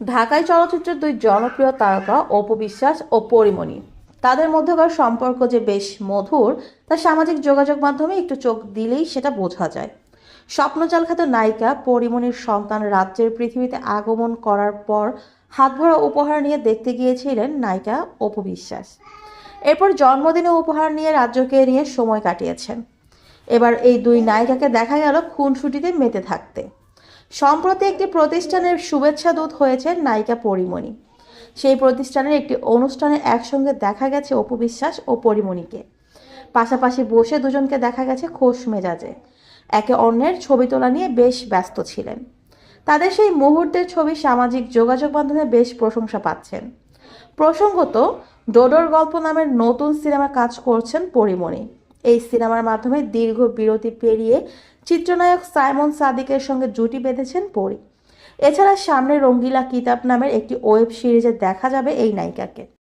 ঢাকায় চলচ্চিত্রের দুই জনপ্রিয় তারকা অপু বিশ্বাস ও পরিমণি। তাদের মধ্যকার সম্পর্ক যে বেশ মধুর তা সামাজিক যোগাযোগ মাধ্যমে একটু চোখ দিলেই সেটা বোঝা যায়। স্বপ্নজালখ্যাত নায়িকা পরিমণির সন্তান রাজ্যের পৃথিবীতে আগমন করার পর হাতভরা উপহার নিয়ে দেখতে গিয়েছিলেন নায়িকা অপু বিশ্বাস। এরপর জন্মদিনে উপহার নিয়ে রাজ্যকে নিয়ে সময় কাটিয়েছেন। এবার এই দুই নায়িকাকে দেখা গেল খুনসুটিতে মেতে থাকতে। সম্প্রতি একটি প্রতিষ্ঠানের শুভেচ্ছা দূত হয়েছেন নায়িকা পরিমণি। সেই প্রতিষ্ঠানের একটি অনুষ্ঠানে একসঙ্গে দেখা গেছে অপু বিশ্বাস ও পরিমণিকে। পাশাপাশি বসে দুজনকে দেখা গেছে খোশ মেজাজে। একে অন্যের ছবি তোলা নিয়ে বেশ ব্যস্ত ছিলেন। তাদের সেই মুহূর্তের ছবি সামাজিক যোগাযোগ মাধ্যমে বেশ প্রশংসা পাচ্ছেন। প্রসঙ্গত, ডোডোর গল্প নামের নতুন সিনেমা কাজ করছেন পরিমণি। এই সিনেমার মাধ্যমে দীর্ঘ বিরতি পেরিয়ে চিত্রনায়ক সাইমন সাদিকের সঙ্গে জুটি বেঁধেছেন পরি। এছাড়া সামনে রঙ্গিলা কিতাব নামের একটি ওয়েব সিরিজে দেখা যাবে এই নায়িকাকে।